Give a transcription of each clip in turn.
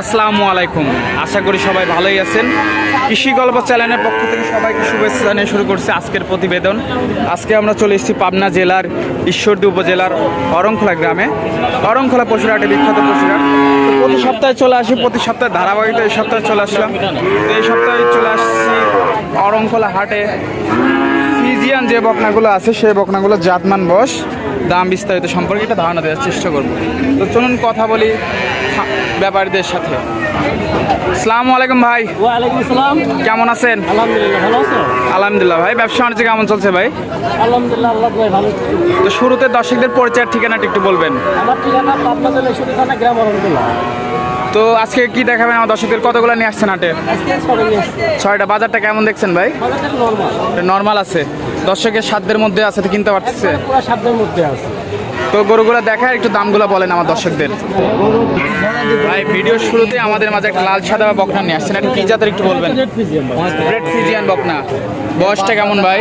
আসসালামু আলাইকুম। আশা করি সবাই ভালোই আছেন। কৃষি গল্প চ্যানেলের পক্ষ থেকে সবাইকে শুভেচ্ছা জানিয়ে শুরু করছে আজকের প্রতিবেদন। আজকে আমরা চলে এসেছি পাবনা জেলার ঈশ্বরদী উপজেলার অরংখোলা গ্রামে। অরংখোলা পশুরহাটে বিখ্যাত পশুরা প্রতি সপ্তাহে চলে আসি, প্রতি সপ্তাহে ধারাবাহিকতা এই সপ্তাহে চলে আসলাম। এই সপ্তাহে চলে আসছি অরংখোলা হাটে। ফিজিয়ান যে বকনাগুলো আছে, সেই বকনাগুলো জাতমান বস দাম বিস্তারিত সম্পর্কে একটা ধারণা দেওয়ার চেষ্টা করব। তো চলুন কথা বলি ব্যাপারীদের সাথে। আসসালামু আলাইকুম ভাই। ওয়ালাইকুম আসসালাম কেমন আছেন? আলহামদুলিল্লাহ ভালো আছো? আলহামদুলিল্লাহ ভাই ব্যবসা বাণিজ্য কেমন চলছে ভাই? আলহামদুলিল্লাহ আল্লাহ ভাই ভালো তো শুরুতে দর্শকদের পরিচয়ের ঠিকানাটা একটু বলবেন। আমার ঠিকানা পাবনা জেলা গ্রাম তো আজকে কি দেখাবেন আমার দর্শকদের? কতগুলো নিয়ে আসছেন হাটে? ছয়টা বাজারটা কেমন দেখছেন ভাই? নর্মাল নর্মাল আছে। দর্শকের সাধ্যের মধ্যে আছে তো কিনতে পারতেছে। সাধ্যের মধ্যে আছে। তো গরুগুলো দেখায় একটু দামগুলো বলেন আমার দর্শকদের। ভাই ভিডিও শুরুতে আমাদের মাঝে একটা লাল সাদা বকনা নিয়ে আসছেন। এটা কি জাতের একটু বলবেন? রেড ফিজিয়ান বকনা। বয়সটা কেমন ভাই?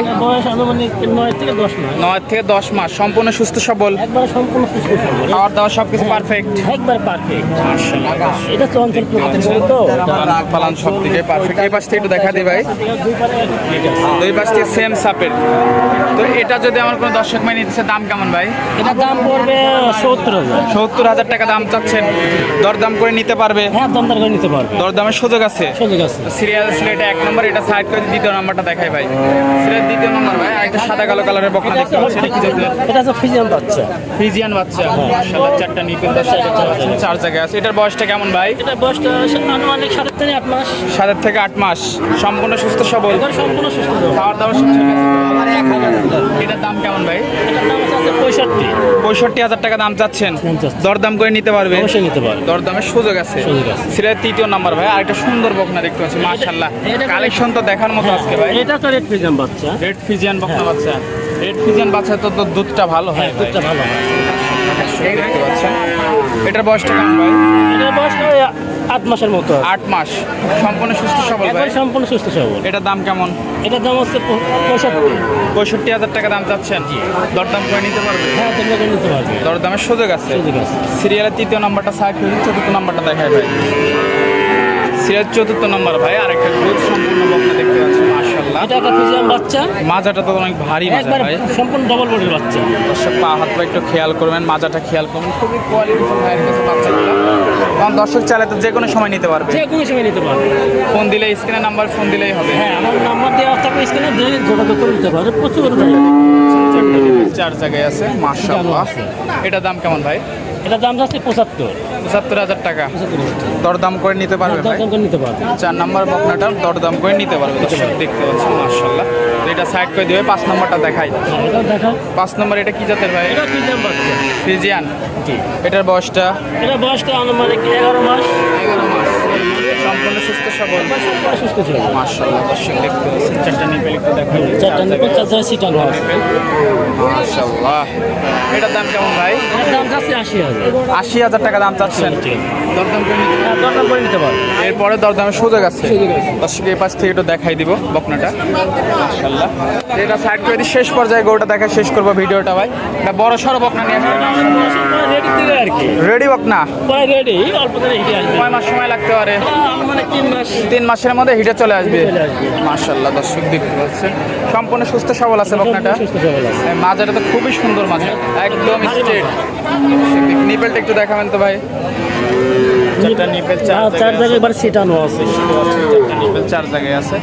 নয় থেকে দশ মাস। সম্পূর্ণ সুস্থ সবল? একবার সম্পূর্ণ সুস্থ সবল। খাওয়ার দাওয়া সব কিছু পারফেক্ট একবার পারফেক্ট এটা তো অঞ্চল তো। পালান সব দিকে পারফেক্ট এই পাশ থেকে একটু দেখা দিই ভাই। দুই পাশ থেকে সেম সাপের। তো এটা যদি আমার কোনো দর্শক মাই নিতেছে দাম কেমন ভাই? এটার দাম পড়বে সত্তর হাজার। সত্তর হাজার টাকা দাম চাচ্ছেন। দরদাম করে নিতে পারবে। হ্যাঁ দমদার করে নিতে পারবে। দরদামের সুযোগ আছে। সুযোগ আছে। সিরিয়াল ছিল এটা এক নম্বর এটা সাইড করে দ্বিতীয় নাম্বারটা দেখাই ভাই। সিরিয়াল দ্বিতীয় নম্বর ভাই আরেকটা সাদা কালো কালারের বকনা দেখতে পাচ্ছি এটা কি জাতের? এটা হচ্ছে ফিজিয়াম বাচ্চা। ফ্রিজিয়ান বাচ্চা। মাশাআল্লাহ চারটা নিপেল চার জায়গায় আছে। এটার বয়সটা কেমন ভাই? এটা বয়সটা আনুমানিক সাত থেকে আট মাস। সাতের থেকে আট মাস। সম্পূর্ণ সুস্থ সবল। সম্পূর্ণ সুস্থ খাওয়ার দাওয়ার সব ঠিক আছে? এটার দাম কেমন ভাই? দাম পঁয়ষট্টি হাজার টাকা দাম চাচ্ছেন। দরদাম করে নিতে পারবে? অবশ্যই নিতে পারবে। দরদামের সুযোগ আছে। সিলেট তৃতীয় নাম্বার ভাই আরেকটা সুন্দর বকনা দেখতে পাচ্ছি মাশাআল্লাহ। এটা- কালেকশন তো দেখার মতো আজকে ভাই। এটা তো রেড ফিজিয়ান বাচ্চা। রেড ফিজিয়ান বকনা বাচ্চা। রেড ফিজিয়ান বাচ্চা তো তো দুধটা ভালো হয় দুধটা ভালো হয়। দেখতে পাচ্ছেন। এটার বয়সটা কেমন ভাই? এটার বয়সটা আট মাসের মতো। আট মাস। সম্পূর্ণ সুস্থ সবল ভাই? সম্পূর্ণ সুস্থ সবল। এটার দাম কেমন? এটার দাম হচ্ছে পঁয়ষট্টি। পঁয়ষট্টি হাজার টাকা দাম চাচ্ছেন? দরদাম করে নিতে পারবে? হ্যাঁ তোমরা করে নিতে পারবে। দরদামের সুযোগ আছে? সুযোগ আছে। সিরিয়ালের তৃতীয় নাম্বারটা সাইড চতুর্থ নাম্বারটা দেখায় ভাই। সিরিয়াল চতুর্থ নাম্বার ভাই আরেকটা দুধ সম্পূর্ণ মাশাআল্লাহ এটা একটা ফিজিয়াম বাচ্চা। মাজাটা তো অনেক ভারী মাজা ভাই। সম্পূর্ণ ডবল বডির বাচ্চা। দর্শক পা হাত পা একটু খেয়াল করবেন মাজাটা খেয়াল করবেন খুবই কোয়ালিটিফুল ভাইয়ের কাছে বাচ্চাগুলো। কারণ দর্শক চাইলে তো যে কোনো সময় নিতে পারবে। যে কোনো সময় নিতে পারবে। ফোন দিলে স্ক্রিনে নাম্বার ফোন দিলেই হবে। হ্যাঁ আমার নাম্বার দেওয়া থাকবে স্ক্রিনে দিয়ে যোগাযোগ করে নিতে পারবে প্রচুর চার জায়গায় আছে মাশাআল্লাহ। এটা দাম কেমন ভাই? এটার দাম যাচ্ছে পঁচাত্তর। পঁচাত্তর হাজার টাকা। দরদাম করে নিতে পারবে দরদাম করে নিতে পারবে। চার নম্বর বকনাটা দরদাম করে নিতে পারবে দর্শক দেখতে পাচ্ছি মার্শাল্লাহ এটা সাইড করে দেবে পাঁচ নম্বরটা দেখাই। হ্যাঁ, পাঁচ নম্বর এটা কি জাতের ভাই? এটা ফ্রিজিয়ান। এটার বয়সটা? এটা বয়সটা আনুমানিক এগারো মাস। এগারো মাস। সম্পূর্ণ সুস্থ সবল। সুস্থ ছিল। মাশাআল্লাহ দর্শক দেখতে পাচ্ছেন চারটা নিপেল একটু দেখাই চারটা নিপেল চারটা সিটানো আছে মাশাআল্লাহ। এটার দাম কেমন ভাই? এটার দাম চাচ্ছি আশি হাজার। আশি হাজার টাকা দাম চাচ্ছেন। দরদাম করে হ্যাঁ দরদাম করে নিতে পারবে এরপরে দরদামের সুযোগ আছে। দর্শক এই পাশ থেকে একটু দেখাই দিব বকনাটা। এটা সাইড করে শেষ পর্যায়ে গরুটা দেখা শেষ করব ভিডিওটা ভাই। এটা বড় সড়ো বকনা নিয়ে রেডি আর কি। রেডি বকনা? প্রায় রেডি অল্প দিনে হিটে আসবে। কয় মাস সময় লাগতে পারে? মানে তিন মাসের মধ্যে হিটে চলে আসবে। মাশাআল্লাহ দর্শক দেখতে পাচ্ছেন। সম্পূর্ণ সুস্থ সবল আছে বকনাটা। মাজাটা তো খুবই সুন্দর মাজা একদম স্ট্রেট নিপেলটা একটু দেখাবেন তো ভাই। চারটা নিপেল চার জায়গায় এবার সিটানো আছে। চারটা নিপেল চার জায়গায় আছে।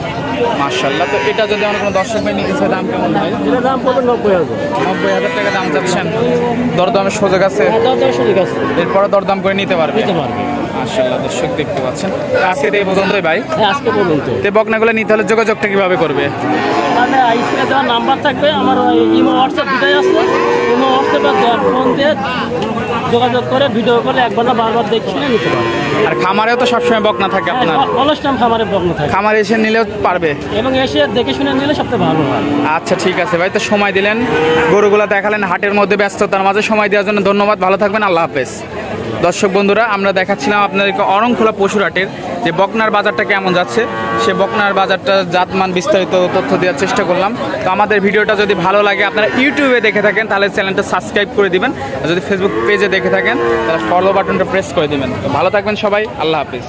মাশাআল্লাহ। তো এটা যদি আমার কোনো দর্শক ভাই নিতে দাম কেমন দাম পড়বে নব্বই হাজার। নব্বই হাজার টাকা দাম চাচ্ছেন। দরদামের সুযোগ আছে? হ্যাঁ সুযোগ আছে। এরপরে দরদাম করে নিতে পারবে? নিতে পারবে। দর্শক দেখতে পাচ্ছেন। আজকে এই পর্যন্তই ভাই। হ্যাঁ আজকে পর্যন্ত। তে বকনাগুলো নিতে হলে যোগাযোগটা কীভাবে করবে? নাম্বার থাকবে। আমার ইমো হোয়াটসঅ্যাপ দুটাই আছে। ইমো হোয়াটসঅ্যাপে ফোন দিয়ে যোগাযোগ করে ভিডিও করে একবার না বারবার দেখে নিতে পারবে। আর খামারেও তো সবসময় বকনা থাকে আপনার? অনুষ্ঠান খামারে বগ্ন থাকে। খামারে এসে নিলেও পারবে? এবং এসে দেখে শুনে নিলে সবচেয়ে ভালো হয়। আচ্ছা ঠিক আছে ভাই তো সময় দিলেন। গরুগুলা দেখালেন হাটের মধ্যে ব্যস্ততার মাঝে সময় দেওয়ার জন্য ধন্যবাদ। ভালো থাকবেন আল্লাহ হাফেজ। দর্শক বন্ধুরা আমরা দেখাচ্ছিলাম আপনাদেরকে অরংখোলা পশুরহাটের যে বকনার বাজারটা কেমন যাচ্ছে, সে বকনার বাজারটা জাতমান বিস্তারিত তথ্য দেওয়ার চেষ্টা করলাম। তো আমাদের ভিডিওটা যদি ভালো লাগে, আপনারা ইউটিউবে দেখে থাকেন, তাহলে চ্যানেলটা সাবস্ক্রাইব করে দিবেন। আর যদি ফেসবুক পেজে দেখে থাকেন, তাহলে ফলো বাটনটা প্রেস করে দিবেন। তো ভালো থাকবেন সবাই, আল্লাহ হাফিজ।